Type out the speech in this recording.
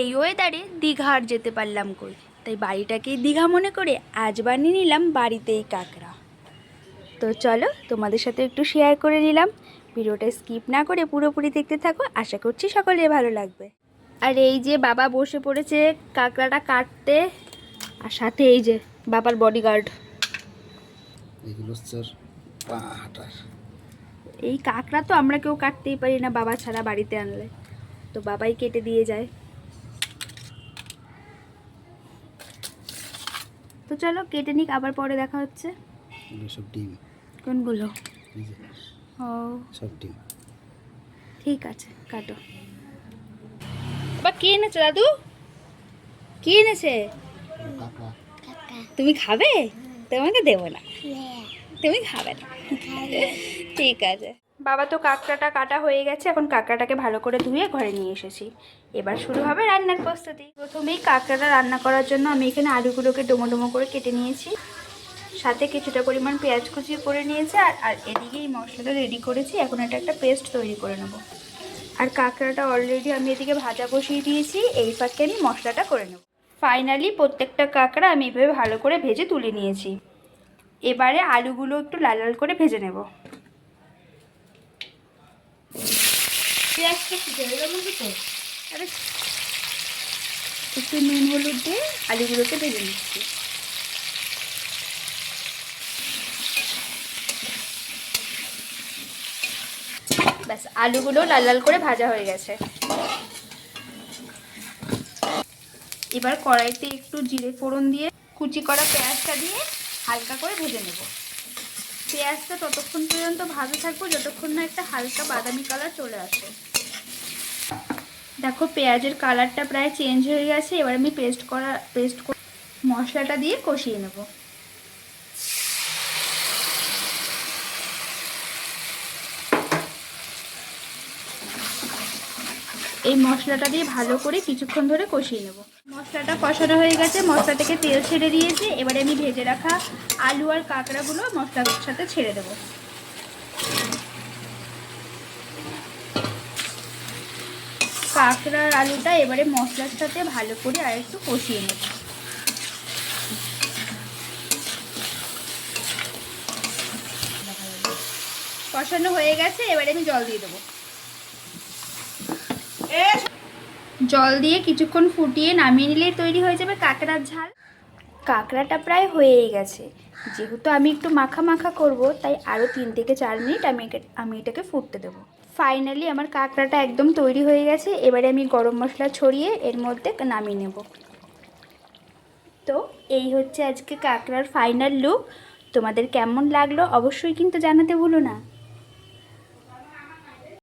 এই ওয়েদারে দীঘা আর যেতে পারলাম কই? তাই বাড়িটাকেই দীঘা মনে করে আজ বানিয়ে নিলাম বাড়িতেই কাঁকড়া। তো চলো তোমাদের সাথে একটু শেয়ার করে নিলাম। ভিডিওটা স্কিপ না করে পুরোপুরি দেখতে থাকো। আশা করছি সকলের ভালো লাগবে। আর এই যে বাবা বসে পড়েছে কাঁকড়াটা কাটতে আর সাথে এই যে বাবার বডিগার্ড এগুলো এই কাঁকড়া তো আমরা কেউ কাটতেই পারি না বাবা ছাড়া বাড়িতে আনলে। তো বাবাই কেটে দিয়ে যায়। তো চলো কেটে নিক আবার পরে দেখা হচ্ছে। সব ডিম। কোনগুলো? ও। সব ডিম। ঠিক আছে কাটো। বা কি এনেছে দাদু? কি এনেছে? তুমি খাবে? তোমাকে দেবো না। তুমি খাবে না। ঠিক আছে। বাবা তো কাঁকড়াটা কাটা হয়ে গেছে, এখন কাঁকড়াটাকে ভালো করে ধুয়ে ঘরে নিয়ে এসেছি। এবার শুরু হবে রান্নার প্রস্তুতি। প্রথমেই কাঁকড়াটা রান্না করার জন্য আমি এখানে আলুগুলোকে ডোমো ডোমো করে কেটে নিয়েছি। সাথে কিছুটা পরিমাণ পেঁয়াজ কুচিয়ে করে নিয়েছি আর আর এদিকে এই মশলাটা রেডি করেছি। এখন এটা একটা পেস্ট তৈরি করে নেব। আর কাঁকড়াটা অলরেডি আমি এদিকে ভাজা বসিয়ে দিয়েছি। এই ফাঁকে আমি মশলাটা করে নেব। ফাইনালি প্রত্যেকটা কাঁকড়া আমি এভাবে ভালো করে ভেজে তুলে নিয়েছি। এবারে আলুগুলো একটু লাল লাল করে ভেজে নেব। আরে একটু নুন হলুদ দিয়ে আলুগুলোকে ভেজে নিচ্ছি। ব্যাস, আলুগুলো লাল লাল করে ভাজা হয়ে গেছে। এবার কড়াইতে একটু জিরে ফোড়ন দিয়ে কুচি করা পেঁয়াজটা দিয়ে হালকা করে ভেজে নেব। পেঁয়াজটা ততক্ষণ পর্যন্ত ভাজা থাকব, যতক্ষণ না একটা হালকা বাদামি কালার চলে আসে। দেখো পেঁয়াজের কালারটা প্রায় চেঞ্জ হয়ে গেছে, এবার আমি পেস্ট করা পেস্ট মশলাটা দিয়ে কষিয়ে নেব। এই মশলাটা দিয়ে ভালো করে কিছুক্ষণ ধরে কষিয়ে নেব। মশলাটা কষানো হয়ে গেছে মশলা থেকে তেল ছেড়ে দিয়েছে। এবারে আমি ভেজে রাখা আলু আর কাঁকড়াগুলো মশলার সাথে ছেড়ে দেবো। কাঁকড়ার আলুটা এবারে মশলার সাথে ভালো করে আর একটু কষিয়ে নেব। কষানো হয়ে গেছে, এবারে আমি জল দিয়ে দেবো। জল দিয়ে কিছুক্ষণ ফুটিয়ে নামিয়ে নিলেই তৈরি হয়ে যাবে কাঁকড়ার ঝাল। কাঁকড়াটা প্রায় হয়েই গেছে। যেহেতু আমি একটু মাখা মাখা করব, তাই আরও তিন থেকে চার মিনিট আমি আমি এটাকে ফুটতে দেবো। ফাইনালি আমার কাঁকড়াটা একদম তৈরি হয়ে গেছে। এবারে আমি গরম মশলা ছড়িয়ে এর মধ্যে নামিয়ে নেব। তো এই হচ্ছে আজকে কাঁকড়ার ফাইনাল লুক তোমাদের কেমন লাগল অবশ্যই কিন্তু জানাতে ভুলো না।